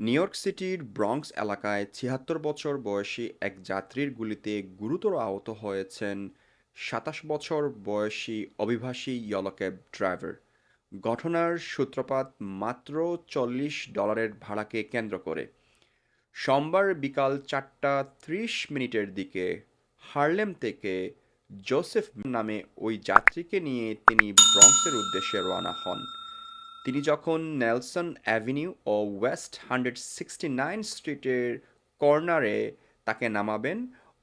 New York সিটির Bronx এলাকায় ছিয়াত্তর বছর বয়সী এক যাত্রীর গুলিতে গুরুতর আহত হয়েছেন সাতাশ বছর বয়সী অভিবাসী ইয়েলো ক্যাব ড্রাইভার। ঘটনার সূত্রপাত মাত্র চল্লিশ ডলারের ভাড়াকে কেন্দ্র করে। সোমবার বিকাল চারটা ত্রিশ মিনিটের দিকে হার্লেম থেকে জোসেফ নামে ওই যাত্রীকে নিয়ে তিনি ব্রঙ্কসের উদ্দেশ্যে রওনা হন। তিনি যখন নেলসন অ্যাভিনিউ ও ওয়েস্ট হান্ড্রেড সিক্সটি নাইন স্ট্রিটের কর্নারে তাকে নামাবেন,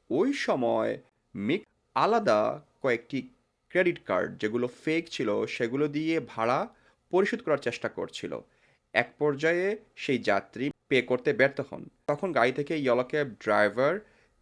ওই সময় মিক আলাদা কয়েকটি ক্রেডিট কার্ড যেগুলো ফেক ছিল সেগুলো দিয়ে ভাড়া পরিশোধ করার চেষ্টা করছিল। এক পর্যায়ে সেই যাত্রী পে করতে ব্যর্থ হন। তখন গাড়ি থেকে ইয়েলো ক্যাব ড্রাইভার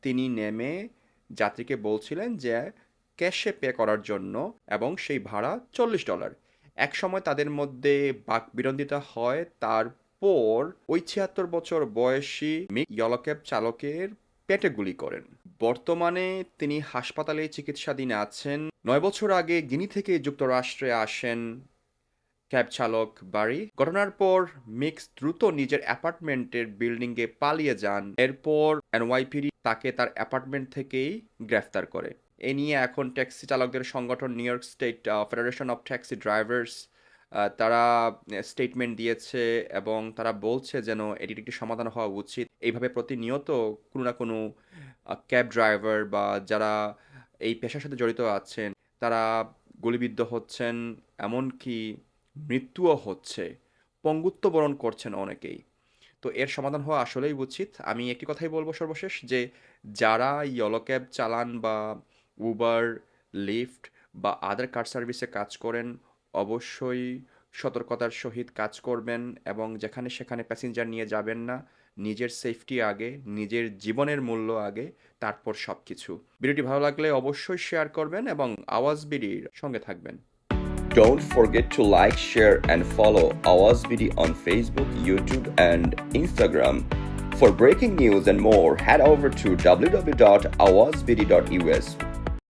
তিনি নেমে যাত্রীকে বলছিলেন যে ক্যাশে পে করার জন্য এবং সেই ভাড়া চল্লিশ ডলার। এক সময় তাদের মধ্যে বাক বাকবিরন্দিতা হয়। তারপর ওই ছিয়াত্তর বছর বয়সী মিক ইয়েলো ক্যাব চালকের পেটে গুলি করেন। বর্তমানে তিনি হাসপাতালে চিকিৎসাধীন আছেন। নয় বছর আগে গিনি থেকে যুক্তরাষ্ট্রে আসেন ক্যাব চালক বাড়ি ঘটনার পর মিক্স দ্রুত নিজের অ্যাপার্টমেন্টের বিল্ডিংয়ে পালিয়ে যান। এরপর এনওয়াইপিডি তাকে তার অ্যাপার্টমেন্ট থেকেই গ্রেফতার করে। এ নিয়ে এখন ট্যাক্সি চালকদের সংগঠন New York State Federation of Taxi Drivers তারা স্টেটমেন্ট দিয়েছে এবং তারা বলছে যেন এটির একটি সমাধান হওয়া উচিত। এইভাবে প্রতিনিয়ত কোনো না কোনো ক্যাব ড্রাইভার বা যারা এই পেশার সাথে জড়িত আছেন, তারা গুলিবিদ্ধ হচ্ছেন, এমনকি মৃত্যুও হচ্ছে, পঙ্গুত্ব বরণ করছেন অনেকেই। তো এর সমাধান হওয়া আসলেই উচিত। আমি একটি কথাই বলব সর্বশেষ যে, যারা ইয়েলো ক্যাব চালান বা উবার লিফট বা আদার কার সার্ভিসে কাজ করেন অবশ্যই সতর্কতার সহিত কাজ করবেন এবং যেখানে সেখানে প্যাসেঞ্জার নিয়ে যাবেন না নিজের সেফটি আগে নিজের জীবনের মূল্য আগে তারপর সব কিছু ভিডিওটি ভালো লাগলে অবশ্যই শেয়ার করবেন এবং আওয়াজ বিডির সঙ্গে থাকবেন। Don't forget to like, share, and follow Awaz Video on Facebook, YouTube, and Instagram. For breaking news and more, head over to www.awazvideo.us